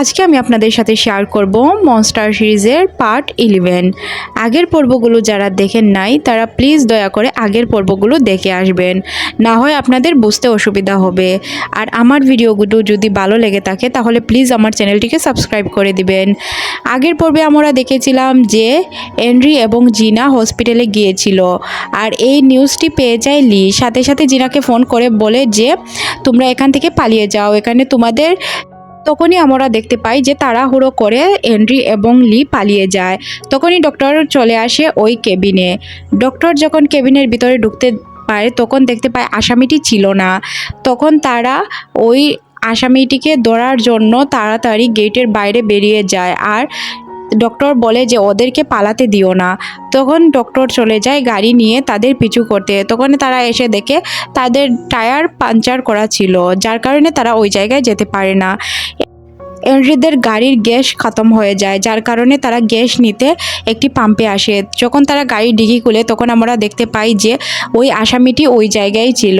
আজকে আমি আপনাদের সাথে শেয়ার করব মনস্টার সিরিজের পার্ট ইলেভেন আগের পর্বগুলো যারা দেখেন নাই, তারা প্লিজ দয়া করে আগের পর্বগুলো দেখে আসবেন। না হয় আপনাদের বুঝতে অসুবিধা হবে। আর আমার ভিডিওগুলো যদি ভালো লেগে থাকে, তাহলে প্লিজ আমার চ্যানেলটিকে সাবস্ক্রাইব করে দিবেন। আগের পর্বে আমরা দেখেছিলাম যে এনরি এবং জিনা হসপিটালে গিয়েছিল। আর এই নিউজটি পেয়ে যায় লি। সাথে সাথে জিনাকে ফোন করে বলে যে, তোমরা এখান থেকে পালিয়ে যাও। এখানে তোমাদের তখনই আমরা দেখতে পাই যে তাড়াহুড়ো করে এন্ড্রি এবং লি পালিয়ে যায়। তখনই ডক্টর চলে আসে ওই কেবিনে। ডক্টর যখন কেবিনের ভিতরে ঢুকতে পায় তখন দেখতে পায় আসামিটি ছিল না। তখন তারা ওই আসামিটিকে ধরার জন্য তাড়াতাড়ি গেটের বাইরে বেরিয়ে যায়। আর ডক্টর বলে যে ওদেরকে পালাতে দিও না। তখন ডক্টর চলে যায় গাড়ি নিয়ে তাদের পিছু করতে। তখন তারা এসে দেখে তাদের টায়ার পাঞ্চার করা ছিল, যার কারণে তারা ওই জায়গায় যেতে পারে না। এনরিদের গাড়ির গ্যাস খতম হয়ে যায়, যার কারণে তারা গ্যাস নিতে একটি পাম্পে আসে। যখন তারা গাড়ি ডিগি খুলে, তখন আমরা দেখতে পাই যে ওই আসামিটি ওই জায়গায় ছিল।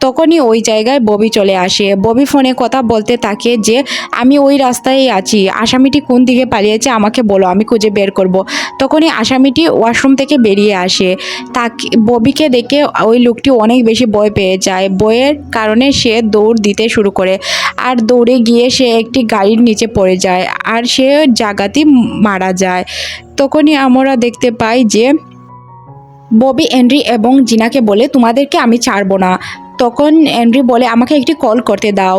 তখনই ওই জায়গায় ববি চলে আসে। ববি ফোনে কথা বলতে থাকে যে, আমি ওই রাস্তায় আছি। আসামিটি কোন দিকে পালিয়েছে আমাকে বলো, আমি খুঁজে বের করব। তখনই আসামিটি ওয়াশরুম থেকে বেরিয়ে আসে। তাকে, ববিকে দেখে ওই লোকটি অনেক বেশি ভয় পেয়ে যায়। বইয়ের কারণে সে দৌড় দিতে শুরু করে আর দৌড়ে গিয়ে সে একটি গাড়ির নিচে পড়ে যায় আর সে জায়গাতেই মারা যায়। তখনই আমরা দেখতে পাই যে, ববি, এন্ড্রি এবং জিনাকে বলে, তোমাদেরকে আমি ছাড়বো না। তখন এন্ড্রি বলে, আমাকে একটি কল করতে দাও।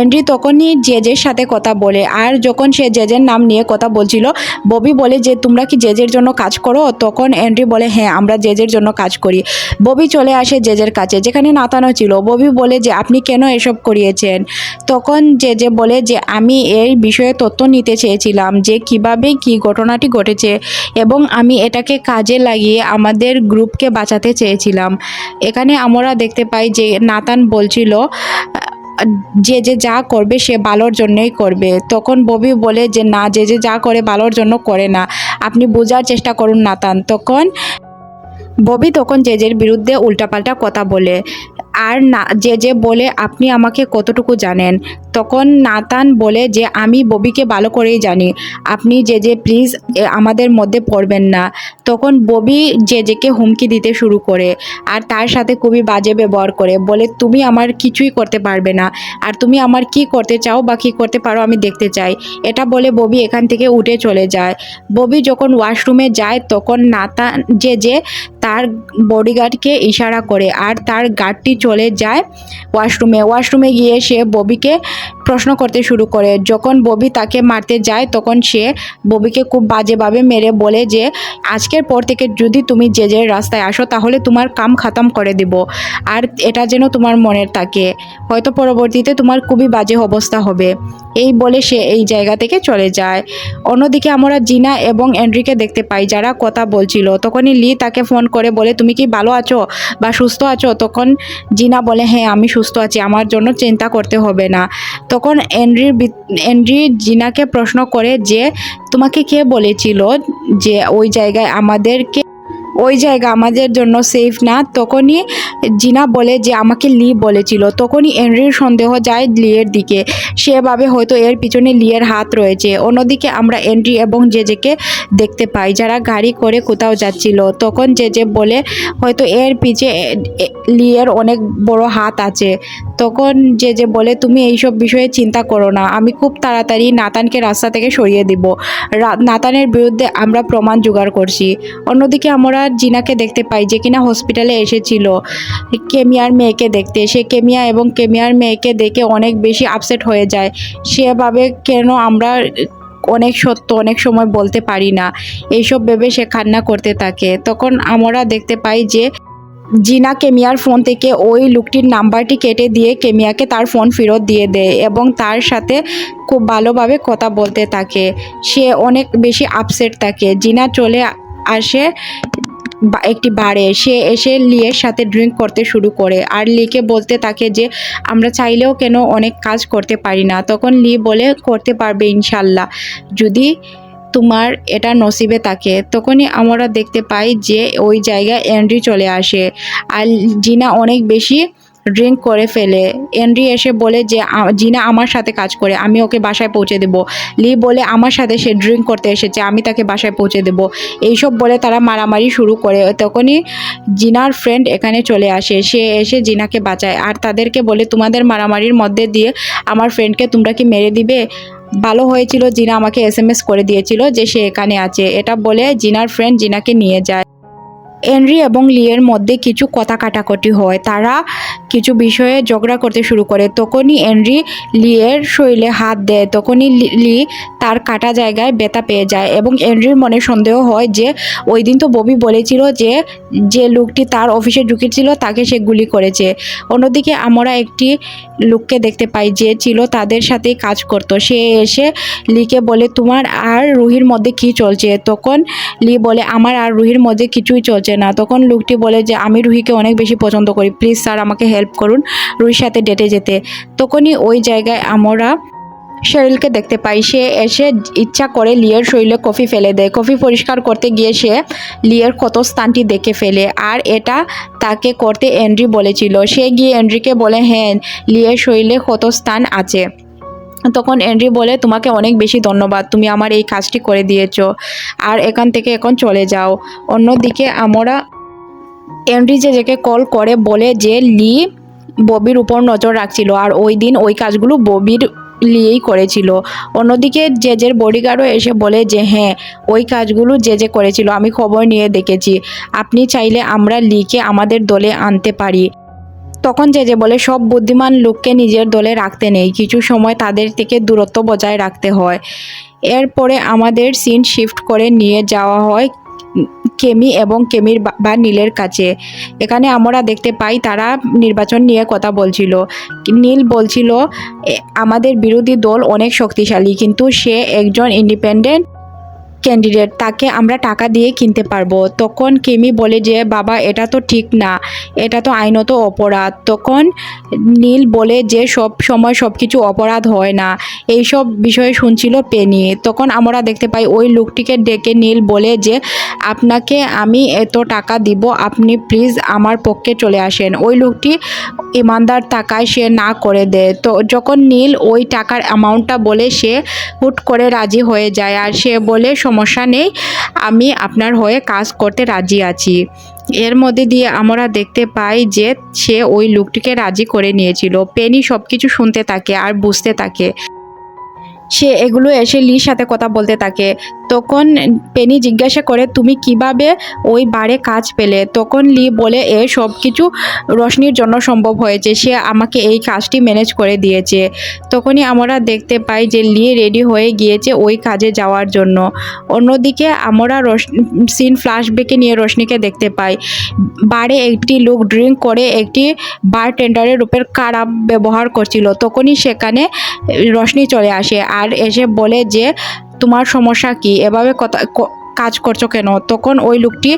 এন্ড্রি তখনই জেজের সাথে কথা বলে, আর যখন সে জেজের নাম নিয়ে কথা বলছিল, ববি বলে যে, তোমরা কি জেজের জন্য কাজ করো? তখন এন্ড্রি বলে হ্যাঁ আমরা জেজের জন্য কাজ করি। ববি চলে আসে জেজের কাছে, যেখানে নাতানো ছিল। ববি বলে যে, আপনি কেন এসব করিয়েছেন? তখন জেজে বলে যে, আমি এই বিষয়ে তথ্য নিতে চেয়েছিলাম যে, কীভাবে কি ঘটনাটি ঘটেছে এবং আমি এটাকে কাজে লাগিয়ে আমাদের গ্রুপকে বাঁচাতে চেয়েছিলাম। এখানে আমরা দেখতে পাই যে নাতান বলছিল, যে যে যা করবে সে ভালোর জন্যই করবে। তখন ববি বলে যে, না, যে যে যা করে ভালোর জন্য করে না। আপনি বোঝার চেষ্টা করুন নাতান। তখন ববি তখন জেজের বিরুদ্ধে উল্টাপাল্টা কথা বলে। আর না, যে যে বলে আপনি আমাকে কতটুকু জানেন, তখন নাতান বলে যে, আমি ববিকে ভালো করেই জানি। আপনি যে যে প্লিজ আমাদের মধ্যে পড়বেন না। তখন ববি যে, যেকে হুমকি দিতে শুরু করে, আর তার সাথে খুবই বাজে ব্যবহার করে, বলে, তুমি আমার কিছুই করতে পারবে না। আর তুমি আমার কি করতে চাও বা কী করতে পারো আমি দেখতে চাই। এটা বলে ববি এখান থেকে উঠে চলে যায়। ববি যখন ওয়াশরুমে যায়, তখন নাতান, যে যে, তার বডিগার্ডকে ইশারা করে, আর তার গার্ডটি চলে যায় ওয়াশরুমে। ওয়াশরুমে গিয়ে সে ববিকে প্রশ্ন করতে শুরু করে। যখন ববি তাকে মারতে যায়, তখন সে ববিকে খুব বাজেভাবে মেরে বলে যে, আজকের পর থেকে যদি তুমি যে যে রাস্তায় আসো, তাহলে তোমার কাম খাতাম করে দেব। আর এটা যেন তোমার মনের থাকে হয়তো পরবর্তীতে তোমার খুবই বাজে অবস্থা হবে। এই বলে সে এই জায়গা থেকে চলে যায়। অন্যদিকে আমরা জিনা এবং অ্যান্ড্রিকে দেখতে পাই, যারা কথা বলছিল। তখনই লি তাকে ফোন করে বলে, তুমি কি ভালো আছো বা সুস্থ আছো? তখন জিনা বলে হ্যাঁ আমি সুস্থ আছি, আমার জন্য চিন্তা করতে হবে না। তখন এন্ড্রির এন্ড্রি জিনাকে প্রশ্ন করে যে, তোমাকে কে বলেছিল যে ওই জায়গায় আমাদেরকে ওই জায়গা আমাদের জন্য সেফ না। তখনই জিনা বলে যে, আমাকে লি বলেছিল। তখনই এন্ড্রির সন্দেহ যায় লিয়ের দিকে। সেভাবে হয়তো এর পিছনে লিয়ের হাত রয়েছে। অন্যদিকে আমরা এন্ড্রি এবং জেজেকে দেখতে পাই, যারা গাড়ি করে কোথাও যাচ্ছিল। তখন জেজে বলে, হয়তো এর পিছে লিয়ের অনেক বড় হাত আছে। তখন যে যে বলে, তুমি এইসব বিষয়ে চিন্তা করো না। আমি খুব তাড়াতাড়ি নাতানকে রাস্তা থেকে সরিয়ে দিব। নাতানের বিরুদ্ধে আমরা প্রমাণ জোগাড় করছি। অন্যদিকে আমরা জিনাকে দেখতে পাই যে কিনা হসপিটালে এসেছিল। কেমিয়ার মেয়েকে দেখতে। সে কেমিয়া এবং কেমিয়ার মেয়েকে দেখে অনেক বেশি আপসেট হয়ে যায়। সেভাবে কেন আমরা অনেক সত্য, অনেক সময় বলতে পারি না। এইসব ভেবে সে কান্না করতে থাকে। তখন আমরা দেখতে পাই যে জিনা কেমিয়ার ফোন থেকে ওই লোকটির নাম্বারটি কেটে দিয়ে কেমিয়াকে তার ফোন ফেরত দিয়ে দেয় এবং তার সাথে খুব ভালোভাবে কথা বলতে থাকে। সে অনেক বেশি আপসেট থাকে। জিনা চলে আসে একটি বারে, সে এসে লিয়ের সাথে ড্রিঙ্ক করতে শুরু করে। আর লিকে বলতে থাকে যে, আমরা চাইলেও কেন অনেক কাজ করতে পারি না? তখন লি বলে, করতে পারবে ইনশাল্লাহ। যদি তোমার এটা নসিবে থাকে। তখনই আমরা দেখতে পাই যে, ওই জায়গায় এন্ট্রি চলে আসে। আর জিনা অনেক বেশি ড্রিঙ্ক করে ফেলে। এনরি এসে বলে যে জিনা আমার সাথে কাজ করে, আমি ওকে বাসায় পৌঁছে দেব। লি বলে, আমার সাথে সে ড্রিঙ্ক করতে এসেছে, আমি তাকে বাসায় পৌঁছে দেব। এইসব বলে তারা মারামারি শুরু করে। তখনই জিনার ফ্রেন্ড এখানে চলে আসে। সে এসে জিনাকে বাঁচায়। আর তাদেরকে বলে, তোমাদের মারামারির মধ্যে দিয়ে আমার ফ্রেন্ডকে তোমরা কি মেরে দিবে? ভালো হয়েছিল, জিনা আমাকে এস করে দিয়েছিল যে, সে এখানে আছে। এটা বলে জিনার ফ্রেন্ড জিনাকে নিয়ে যায়। এনরি এবং লিয়ের মধ্যে কিছু কথা কাটাকাটি হয়। তারা কিছু বিষয়ে ঝগড়া করতে শুরু করে। তখনই এনরি লিয়ের শরীরে হাত দেয়। তখনই লি- তার কাটা জায়গায় ব্যথা পেয়ে যায় এবং এনরির মনে সন্দেহ হয় যে, ওই দিন তো ববি বলেছিল যে যে লোকটি তার অফিসে ঢুকেছিল, তাকে সে গুলি করেছে। অন্যদিকে আমরা একটি লোককে দেখতে পাই যে ছিল তাদের সাথে কাজ করত। সে এসে লিকে বলে, তোমার আর রুহির মধ্যে কি চলছে? তখন লি বলে, আমার আর রুহির মধ্যে কিছুই চলছে না। তখন লোকটি বলে যে, আমি রুহিকে অনেক বেশি পছন্দ করি। প্লিজ স্যার, আমাকে হেল্প করুন রুহির সাথে ডেটে যেতে। তখনই ওই জায়গায় আমরা শরীরকে দেখতে পাই। সে এসে ইচ্ছা করে লিয়ের শরীরে কফি ফেলে দেয়। কফি পরিষ্কার করতে গিয়ে সে লিয়ের ক্ষত স্থানটি দেখে ফেলে। আর এটা তাকে করতে এন্ড্রি বলেছিল। সে গিয়ে এন্ড্রিকে বলে হ্যাঁ লিয়ের শরীরে ক্ষত স্থান আছে? তখন এন্ড্রি বলে, তোমাকে অনেক বেশি ধন্যবাদ, তুমি আমার এই কাজটি করে দিয়েছ। আর এখান থেকে এখন চলে যাও। অন্যদিকে আমরা এন্ড্রি যে যাকে কল করে বলে যে লি ববির উপর নজর রাখছিল, আর ওই দিন ওই কাজগুলো ববির লিয়েই করেছিল। অন্যদিকে জেজের বডিগার্ডও এসে বলে যে হ্যাঁ ওই কাজগুলো যে যে করেছিল, আমি খবর নিয়ে দেখেছি। আপনি চাইলে আমরা লিকে আমাদের দলে আনতে পারি। তখন যে যে বলে, সব বুদ্ধিমান লোককে নিজের দলে রাখতে নেই, কিছু সময় তাদের থেকে দূরত্ব বজায় রাখতে হয়। এরপরে আমাদের সিন শিফট করে নিয়ে যাওয়া হয় কেমি এবং কেমির বা- নীলের কাছে। এখানে আমরা দেখতে পাই, তারা নির্বাচন নিয়ে কথা বলছিল। নীল বলছিল আমাদের বিরোধী দল অনেক শক্তিশালী, কিন্তু সে একজন ইন্ডিপেন্ডেন্ট ক্যান্ডিডেট তাকে আমরা টাকা দিয়ে কিনতে পারব। তখন কেমি বলে যে, বাবা, এটা তো ঠিক না। এটা তো আইনত অপরাধ। তখন নীল বলে যে, সব সময় সব কিছু অপরাধ হয় না। এইসব বিষয়ে শুনছিল পেনি। তখন আমরা দেখতে পাই, ওই লোকটিকে ডেকে নীল বলে যে, আপনাকে আমি এত টাকা দিব, আপনি প্লিজ আমার পক্ষে চলে আসেন। ওই লোকটি ইমানদার টাকায় সে না করে দেয়। তো যখন নীল ওই টাকার অ্যামাউন্টটা বলে, সে হুট করে রাজি হয়ে যায়। আর সে বলে সমস্যা নেই, আমি আপনার হয়ে কাজ করতে রাজি আছি। এর মধ্যে দিয়ে আমরা দেখতে পাই যে সে ওই লোকটিকে রাজি করে নিয়েছিল। পেনি সব কিছু শুনতে থাকে আর বুঝতে থাকে। সে এগুলো এসে লির সাথে কথা বলতে থাকে। তখন পেনি জিজ্ঞাসা করে, তুমি কীভাবে ওই বারে কাজ পেলে? তখন লি বলে, এ সব কিছু রশনির জন্য সম্ভব হয়েছে। সে আমাকে এই কাজটি ম্যানেজ করে দিয়েছে। তখনই আমরা দেখতে পাই যে লি রেডি হয়ে গিয়েছে ওই কাজে যাওয়ার জন্য। অন্যদিকে আমরা সিন ফ্ল্যাশব্যাকে নিয়ে রশনিকে দেখতে পাই। বারে একটি লোক ড্রিঙ্ক করে একটি বার টেন্ডারের রূপের খারাপ ব্যবহার করছিল। তখনই সেখানে রশনি চলে আসে। আর এসে বলে যে, তোমার সমস্যা কি? এভাবে কথা কাজ করছ কেন? তখন ওই লোকটি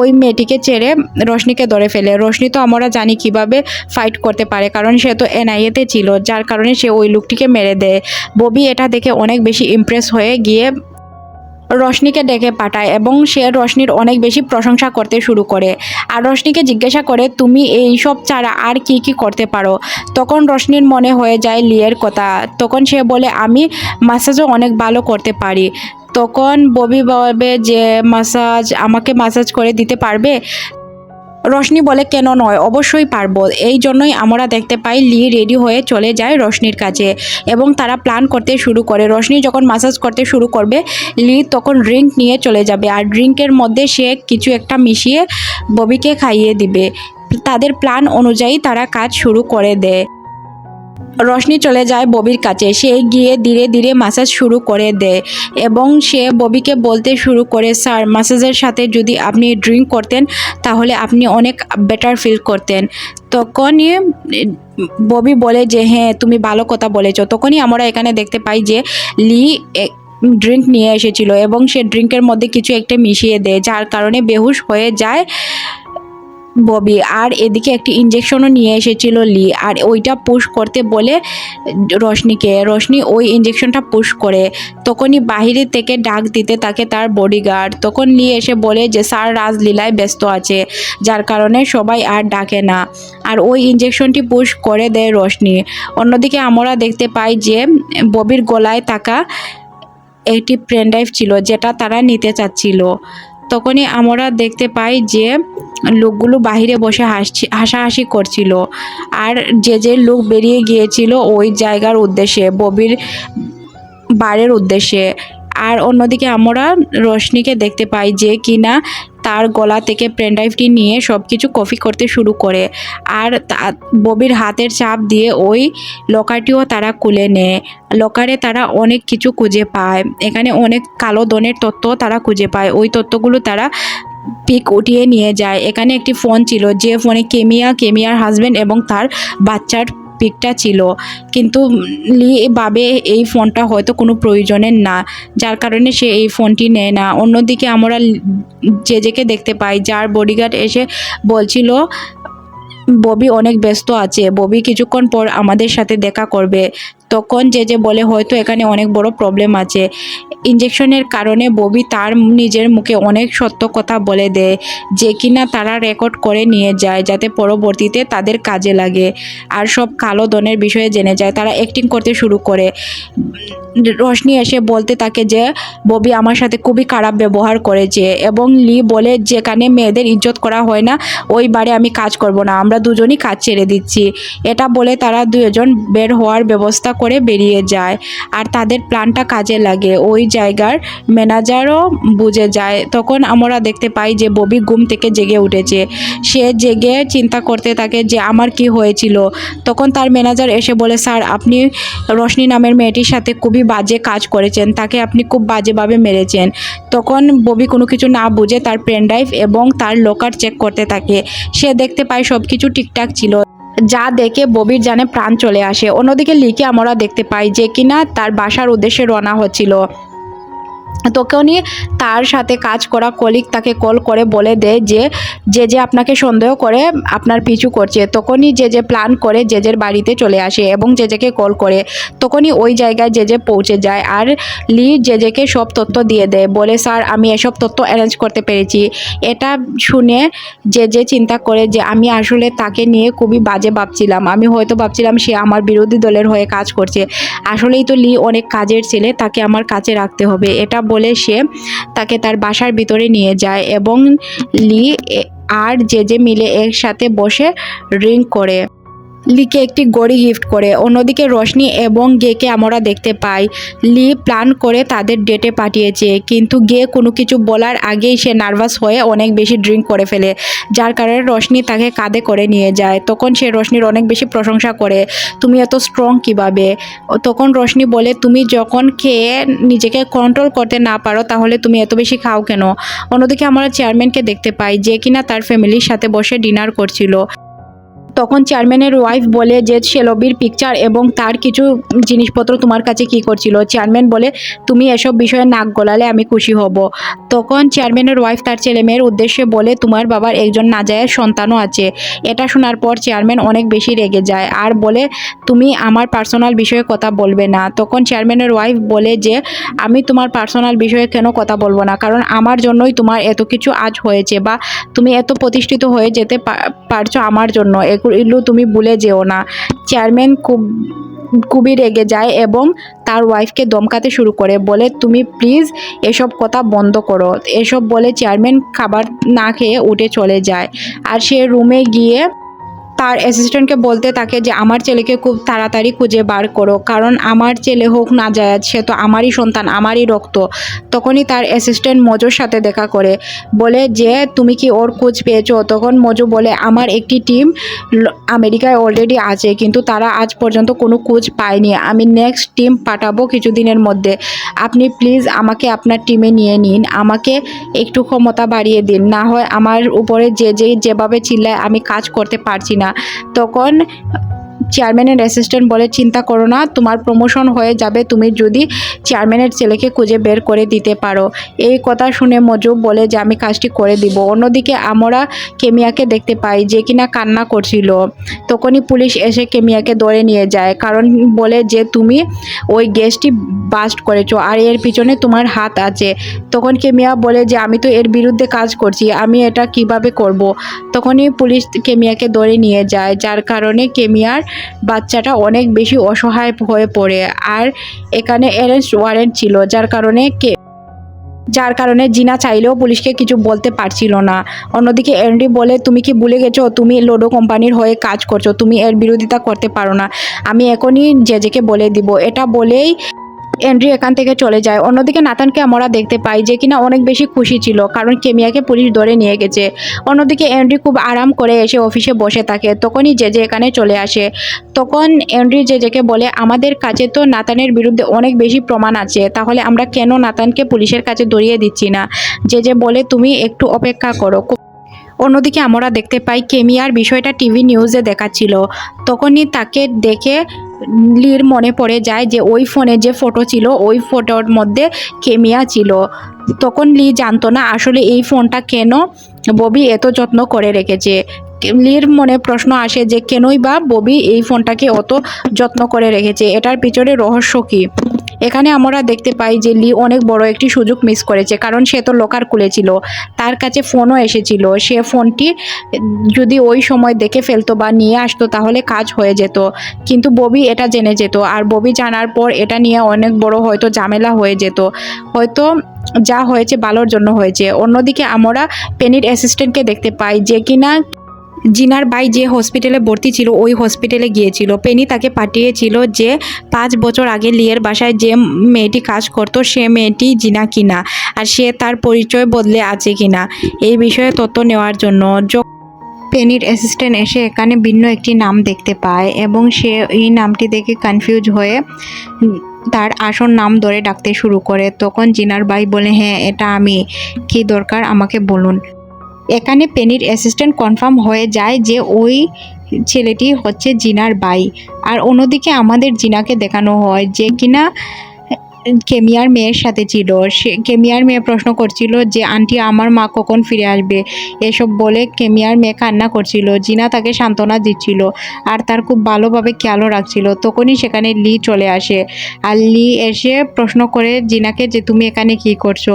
ওই মেয়েটিকে ছেড়ে রশনিকে ধরে ফেলে। রশনি তো আমরা জানি কীভাবে ফাইট করতে পারে, কারণ সে তো এনআইএতে ছিল, যার কারণে সে ওই লোকটিকে মেরে দেয়। ববি এটা দেখে অনেক বেশি ইমপ্রেস হয়ে গিয়ে রশনিকে ডেকে পাঠায় এবং সে রশনির অনেক বেশি প্রশংসা করতে শুরু করে। আর রশনিকে জিজ্ঞাসা করে, তুমি এই সব ছাড়া আর কি কি করতে পারো? তখন রশনির মনে হয়ে যায় লিয়ের কথা। তখন সে বলে, আমি মাসাজও অনেক ভালো করতে পারি। তখন ববি ভাবে যে, মাসাজ আমাকে মাসাজ করে দিতে পারবে? রশনি বলে, কেন নয়? অবশ্যই পারব। এই জন্যই আমরা দেখতে পাই, লি রেডি হয়ে চলে যায় রশনির কাছে এবং তারা প্ল্যান করতে শুরু করে। রশনি যখন মাসাজ করতে শুরু করবে, লি তখন ড্রিঙ্ক নিয়ে চলে যাবে আর ড্রিঙ্কের মধ্যে সে কিছু একটা মিশিয়ে ববিকে খাইয়ে দিবে। তাদের প্ল্যান অনুযায়ী তারা কাজ শুরু করে দেয়। রশনি চলে যায় ববির কাছে। সে গিয়ে ধীরে ধীরে মাসাজ শুরু করে দেয় এবং সে ববিকে বলতে শুরু করে, স্যার মাসাজের সাথে যদি আপনি ড্রিঙ্ক করতেন, তাহলে আপনি অনেক বেটার ফিল করতেন। তখনই ববি বলে যে হ্যাঁ তুমি ভালো কথা বলেছ। তখনই আমরা এখানে দেখতে পাই যে লি ড্রিঙ্ক নিয়ে এসেছিল এবং সে ড্রিঙ্কের মধ্যে কিছু একটা মিশিয়ে দেয়, যার কারণে বেহুশ হয়ে যায় ববি। আর এদিকে একটি ইঞ্জেকশনও নিয়ে এসেছিল লি। আর ওইটা পুশ করতে বলে রশনিকে রশনি ওই ইঞ্জেকশনটা পুশ করে। তখনই বাহিরে থেকে ডাক দিতে তাকে তার বডিগার্ড তখন লি এসে বলে যে, স্যার, রাজলীলায় ব্যস্ত আছে। যার কারণে সবাই আর ডাকে না। আর ওই ইঞ্জেকশনটি পুশ করে দেয় রশনি অন্যদিকে আমরা দেখতে পাই যে, ববির গলায় থাকা একটি পেনড্রাইভ ছিল, যেটা তারা নিতে চাচ্ছিল। তখনই আমরা দেখতে পাই যে লোকগুলো বাহিরে বসে হাসছি, হাসাহাসি করছিল। আর যে যে লোক বেরিয়ে গিয়েছিল ওই জায়গার উদ্দেশ্যে, ববির বারের উদ্দেশ্যে। আর অন্যদিকে আমরা রশনিকে দেখতে পাই যে কিনা তার গলা থেকে পেনড্রাইভটি নিয়ে সব কিছু কপি করতে শুরু করে। আর ববির হাতের চাপ দিয়ে ওই লকারটিও তারা খুলে নেয়। লকারে তারা অনেক কিছু খুঁজে পায়। এখানে অনেক কালো দনের তত্ত্ব তারা খুঁজে পায়। ওই তত্ত্বগুলো তারা পিক উঠিয়ে নিয়ে যায়। এখানে একটি ফোন ছিল যে ফোনে কেমিয়া, কেমিয়ার হাজবেন্ড এবং তার বাচ্চার পিকটা ছিল। কিন্তু লি বাবে এই ফোনটা হয়তো কোনো প্রয়োজনের না। যার কারণে সে এই ফোনটি নেয় না। অন্যদিকে আমরা যে যেকে দেখতে পাই, যার বডিগার্ড এসে বলছিল, ববি অনেক ব্যস্ত আছে। ববি কিছুক্ষণ পর আমাদের সাথে দেখা করবে। তখন যে যে বলে হয়তো এখানে অনেক বড় প্রবলেম আছে। ইঞ্জেকশনের কারণে ববি তার নিজের মুখে অনেক সত্য কথা বলে দেয়, যে কিনা তারা রেকর্ড করে নিয়ে যায় যাতে পরবর্তীতে তাদের কাজে লাগে। আর সব কালো দনের বিষয়ে জেনে যায়, তারা অ্যাক্টিং করতে শুরু করে। রশনি এসে বলতে থাকে যে, ববি আমার সাথে খুবই খারাপ ব্যবহার করেছে এবং লি বলে যেখানে মেয়েদের ইজ্জত করা হয় না, ওই বারে আমি কাজ করব না, আমরা দুজনই কাজ ছেড়ে দিচ্ছি। এটা বলে তারা দুজন বের হওয়ার ব্যবস্থা করে বেরিয়ে যায় আর তাদের প্ল্যানটা কাজে লাগে। ওই জায়গার ম্যানেজারও বুঝে যায়। তখন আমরা দেখতে পাই যে ববি ঘুম থেকে জেগে উঠেছে। সে জেগে চিন্তা করতে থাকে যে আমার কি হয়েছিল। তখন তার ম্যানেজার এসে বলে, স্যার, আপনি রশনি নামের মেয়েটির সাথে খুবই বাজে কাজ করেছেন। তাকে আপনি খুব বাজেভাবে মেরেছেন। তখন ববি কোনো কিছু না বুঝে তার পেন ড্রাইভ এবং তার লকার চেক করতে থাকে। সে দেখতে পায় সব কিছু ঠিকঠাক ছিল। যা দেখে ববির জানে প্রাণ চলে আসে। অন্যদিকে লিকে আমরা দেখতে পাই যে কিনা তার বাসার উদ্দেশ্যে রওনা হচ্ছিল। তখনই তার সাথে কাজ করা কলিগ তাকে কল করে বলে দেয় যে যে যে আপনাকে সন্দেহ করে আপনার পিছু করছে। তখনই যে যে প্ল্যান করে যে যের বাড়িতে চলে আসে এবং যে যেকে কল করে তখনই ওই জায়গায় যে যে পৌঁছে যায় আর লি যে যেকে সব তথ্য দিয়ে দেয়। বলে, স্যার, আমি এসব তথ্য অ্যারেঞ্জ করতে পেরেছি। এটা শুনে যে যে চিন্তা করে যে, আমি আসলে তাকে নিয়ে খুবই বাজে ভাবছিলাম। আমি হয়তো ভাবছিলাম সে আমার বিরোধী দলের হয়ে কাজ করছে। আসলেই তো লি অনেক কাজের ছেলে, তাকে আমার কাছে রাখতে হবে। এটা বলে সে তাকে তার বাসার ভিতরে নিয়ে যায় এবং লি আর যে মিলে একসাথে বসে ড্রিঙ্ক করে। লিকে একটি গড়ি গিফট করে। অন্যদিকে রশনি এবং গেকে আমরা দেখতে পাই, লি প্ল্যান করে তাদের ডেটে পাঠিয়েছে, কিন্তু গে কোনো কিছু বলার আগেই সে নার্ভাস হয়ে অনেক বেশি ড্রিঙ্ক করে ফেলে, যার কারণে রশনি তাকে কাঁধে করে নিয়ে যায়। তখন সে রশনির অনেক বেশি প্রশংসা করে, তুমি এত স্ট্রং কীভাবে? তখন রশনি বলে, তুমি যখন খেয়ে নিজেকে কন্ট্রোল করতে না পারো, তাহলে তুমি এত বেশি খাও কেন? অন্যদিকে আমরা চেয়ারম্যানকে দেখতে পাই, যে কিনা তার ফ্যামিলির সাথে বসে ডিনার করছিল। তখন চেয়ারম্যানের ওয়াইফ বলে যে শেলবির পিকচার এবং তার কিছু জিনিসপত্র তোমার কাছে কি করছিল? চেয়ারম্যান বলে, তুমি এসব বিষয়ে নাক গলালে আমি খুশি হব। তখন চেয়ারম্যানের ওয়াইফ তার ছেলে মেয়ের উদ্দেশ্যে বলে, তোমার বাবার একজন নাজায়ের সন্তানও আছে। এটা শোনার পর চেয়ারম্যান অনেক বেশি রেগে যায় আর বলে, তুমি আমার পার্সোনাল বিষয়ে কথা বলবে না। তখন চেয়ারম্যানের ওয়াইফ বলে যে, আমি তোমার পার্সোনাল বিষয়ে কেন কথা বলব না? কারণ আমার জন্যই তোমার এত কিছু আজ হয়েছে বা তুমি এত প্রতিষ্ঠিত হয়ে যেতে পারছ আমার জন্য। এগুলো তুমি ভুলে যেও না। চেয়ারম্যান খুব খুবই রেগে যায় এবং তার ওয়াইফকে দমকাতে শুরু করে, বলে, তুমি প্লিজ এসব কথা বন্ধ করো। এসব বলে চেয়ারম্যান খাবার না খেয়ে উঠে চলে যায়। আর সে রুমে গিয়ে তার অ্যাসিস্ট্যান্টকে বলতে থাকে যে, আমার ছেলেকে খুব তাড়াতাড়ি খুঁজে বার করো। কারণ আমার ছেলে হোক না যায় সে তো আমারই সন্তান, আমারই রক্ত। তখনই তার অ্যাসিস্ট্যান্ট মজুর সাথে দেখা করে, বলে, যে, তুমি কি ওর খোঁজ পেয়েছ? তখন মজু বলে, আমার একটি টিম আমেরিকায় অলরেডি আছে, কিন্তু তারা আজ পর্যন্ত কোনো খোঁজ পায়নি। আমি নেক্সট টিম পাঠাবো কিছুদিনের মধ্যে। আপনি প্লিজ আমাকে আপনার টিমে নিয়ে নিন। আমাকে একটু ক্ষমতা বাড়িয়ে দিন। না হয় আমার উপরে যে যে যেভাবে চিল্লায়, আমি কাজ করতে পারছি না। তখন চেয়ারম্যানের অ্যাসিস্ট্যান্ট বলে চিন্তা করো না, তোমার প্রমোশন হয়ে যাবে, তুমি যদি চেয়ারম্যানের ছেলেকে খুঁজে বের করে দিতে পারো। এই কথা শুনে মজু বলে যে, আমি কাজটি করে দিব। অন্যদিকে আমরা কেমিয়াকে দেখতে পাই যে, কিনা কান্না করছিল। তখনই পুলিশ এসে কেমিয়াকে ধরে নিয়ে যায়, কারণ বলে যে, তুমি ওই গ্যাসটি বাস্ট করেছ আর এর পিছনে তোমার হাত আছে। তখন কেমিয়া বলে যে, আমি তো এর বিরুদ্ধে কাজ করছি, আমি এটা কীভাবে করব। তখনই পুলিশ কেমিয়াকে ধরে নিয়ে যায়, যার কারণে কেমিয়ার বাচ্চাটা অনেক বেশি অসহায় হয়ে পড়ে। আর এখানে অ্যারেঞ্জ ওয়ারেন্ট ছিল, যার কারণে কে, যার কারণে জিনা চাইলেও পুলিশকে কিছু বলতে পারছিল না। অন্যদিকে অ্যান্ডি বলে, তুমি কি ভুলে গেছো? তুমি লোডো কোম্পানির হয়ে কাজ করছ। তুমি এর বিরোধিতা করতে পারো না। আমি এখনই জেজেকে বলে দিব। এটা বলেই এন্ড্রি এখান থেকে চলে যায়। অন্যদিকে নাতানকে আমরা দেখতে পাই যে কিনা অনেক বেশি খুশি ছিল, কারণ কেমিয়াকে পুলিশ ধরে নিয়ে গেছে। অন্যদিকে এন্ড্রি খুব আরাম করে এসে অফিসে বসে থাকে। তখনই জেজে এখানে চলে আসে। তখন এন্ড্রি জেজেকে বলে, আমাদের কাছে তো নাতানের বিরুদ্ধে অনেক বেশি প্রমাণ আছে। তাহলে আমরা কেন নাতানকে পুলিশের কাছে ধরিয়ে দিচ্ছি না? জেজে বলে, তুমি একটু অপেক্ষা করো। অন্যদিকে আমরা দেখতে পাই, কেমিয়ার বিষয়টা টিভি নিউজে দেখাচ্ছিল। তখনই তাকে দেখে লির মনে পড়ে যায় যে ওই ফোনে যে ফটো ছিল, ওই ফটোর মধ্যে কেমিয়া ছিল। তখন লি জানতো না আসলে এই ফোনটা কেন ববি এত যত্ন করে রেখেছে। লির মনে প্রশ্ন আসে যে কেনই বা ববি এই ফোনটাকে অত যত্ন করে রেখেছে? এটার পিছনে রহস্য কী? এখানে আমরা দেখতে পাই যে লি অনেক বড় একটি সুযোগ মিস করেছে, কারণ সে তো লোকার খুলেছিল। তার কাছে ফোনও এসেছিল। সে ফোনটি যদি ওই সময় দেখে ফেলতো বা নিয়ে আসতো তাহলে কাজ হয়ে যেত। কিন্তু ববি এটা জেনে যেত আর ববি জানার পর এটা নিয়ে অনেক বড় হয়তো ঝামেলা হয়ে যেত। হয়তো যা হয়েছে ভালোর জন্য হয়েছে। অন্যদিকে আমরা পেনির অ্যাসিস্ট্যান্টকে দেখতে পাই যে কিনা জিনার ভাই যে হসপিটালে ভর্তি ছিল, ওই হসপিটালে গিয়েছিল। পেনি তাকে পাঠিয়েছিল যে পাঁচ বছর আগে লিয়ের বাসায় যে মেয়েটি কাজ করতো, সে মেয়েটি জিনা কিনা আর সে তার পরিচয় বদলে আছে কিনা, এই বিষয়ে তথ্য নেওয়ার জন্য পেনির অ্যাসিস্ট্যান্ট এসে এখানে ভিন্ন একটি নাম দেখতে পায় এবং সে এই নামটি দেখে কনফিউজ হয়ে তার আসল নাম ধরে ডাকতে শুরু করে। তখন জিনার ভাই বলে হ্যাঁ এটা আমি। কি দরকার আমাকে বলুন। এখানে পেনির অ্যাসিস্ট্যান্ট কনফার্ম হয়ে যায় যে ওই ছেলেটি হচ্ছে জিনার ভাই। আর অন্যদিকে আমাদের জিনাকে দেখানো হয় যে কিনা কেমিয়ার মেয়ের সাথে ছিল। সে কেমিয়ার মেয়ে প্রশ্ন করছিল যে, আন্টি, আমার মা কখন ফিরে আসবে? এসব বলে কেমিয়ার মেয়ে কান্না করছিল। জিনা তাকে সান্ত্বনা দিচ্ছিল আর তার খুব ভালোভাবে খেয়ালও রাখছিল। তখনই সেখানে লি চলে আসে। আর লি এসে প্রশ্ন করে জিনাকে যে, তুমি এখানে কি করছ?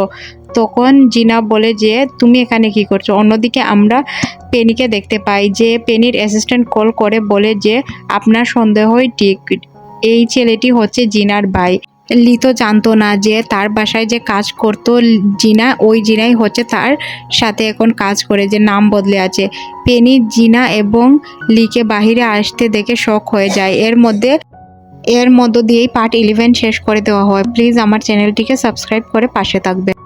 তখন জিনা বলে যে, তুমি এখানে কি করছ? অন্যদিকে আমরা পেনিকে দেখতে পাই যে, পেনির অ্যাসিস্ট্যান্ট কল করে বলে যে, আপনার সন্দেহই ঠিক। এই ছেলেটি হচ্ছে জিনার ভাই। লি তো জানতো না যে, তার বাসায় যে কাজ করতো জিনা, ওই জিনাই হচ্ছে তার সাথে এখন কাজ করে, যে নাম বদলে আছে। পেনি, জিনা এবং লিকে বাহিরে আসতে দেখে শখ হয়ে যায়। এর মধ্যে, এর মধ্য দিয়েই পার্ট ইলেভেন শেষ করে দেওয়া হয়। প্লিজ আমার চ্যানেলটিকে সাবস্ক্রাইব করে পাশে থাকবে।